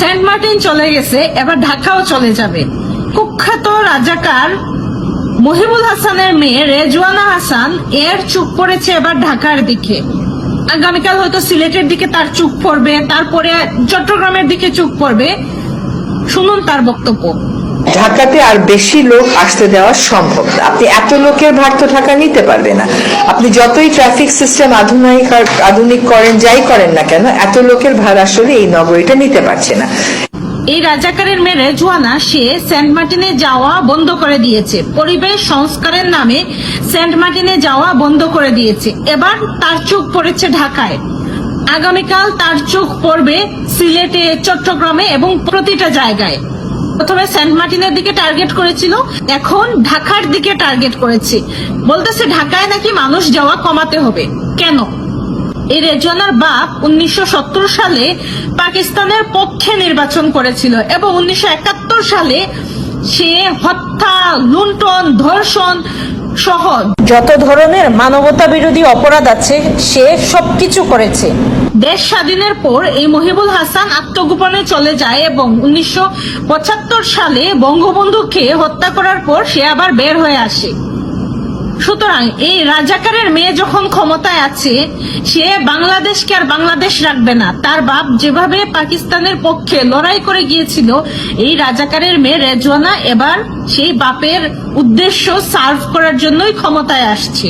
Saint Martin চলে গেছে, এবার ঢাকাও চলে যাবে। কুখ্যাত রাজাকার মহিবুল হাসানের মেয়ে রেজওয়ানা হাসান এর চুপ পড়েছে এবার ঢাকার দিকে। আগামীকাল হয়তো সিলেটের দিকে তার চুপ পড়বে, তারপরে চট্টগ্রামের দিকে চুপ পড়বে। শুনুন তার বক্তব্য। ঢাকাতে আর বেশি লোক আসতে দেওয়া সম্ভব না। আপনি এত লোকের ভার তো ঢাকা নিতে পারবে না। আপনি যতই ট্রাফিক সিস্টেম আধুনিক আধুনিক করেন, যাই করেন না কেন, এত লোকের ভার আসলে এই নগরীটা নিতে পারছে না। এই রাজাকারের মেয়ে রেজওয়ানা সে সেন্ট মার্টিনে যাওয়া বন্ধ করে দিয়েছে। পরিবেশ সংস্কারের নামে সেন্ট মার্টিনে যাওয়া বন্ধ করে দিয়েছে। এবার তার চোখ পড়েছে ঢাকায়। আগামীকাল তার চোখ পড়বে সিলেটে, চট্টগ্রামে এবং প্রতিটা জায়গায়। প্রথমে সেন্ট মার্টিনের দিকে টার্গেট করেছিল, এখন ঢাকার দিকে টার্গেট করেছে। বলতেছে ঢাকায় নাকি মানুষ যাওয়া কমাতে হবে। কেন? এই রেজনার বাপ উনিশশো সালে পাকিস্তানের পক্ষে নির্বাচন করেছিল এবং উনিশশো একাত্তর সালে সে হত্যা, লুণ্ঠন, ধর্ষণ সহ যত ধরনের মানবতা বিরোধী অপরাধ আছে, সে সবকিছু করেছে। দেশ স্বাধীনের পর এই মহিবুল হাসান আত্মগোপনে চলে যায় এবং উনিশশো পঁচাত্তর সালে বঙ্গবন্ধুকে হত্যা করার পর সে আবার বের হয়ে আসে। সুতরাং এই রাজাকারের মেয়ে যখন ক্ষমতায় আছে, সে বাংলাদেশকে আর বাংলাদেশ রাখবে না। তার বাপ যেভাবে পাকিস্তানের পক্ষে লড়াই করে গিয়েছিল, এই রাজাকারের মেয়ে রেজওয়ানা এবার সেই বাপের উদ্দেশ্য সার্ভ করার জন্যই ক্ষমতায় আসছে।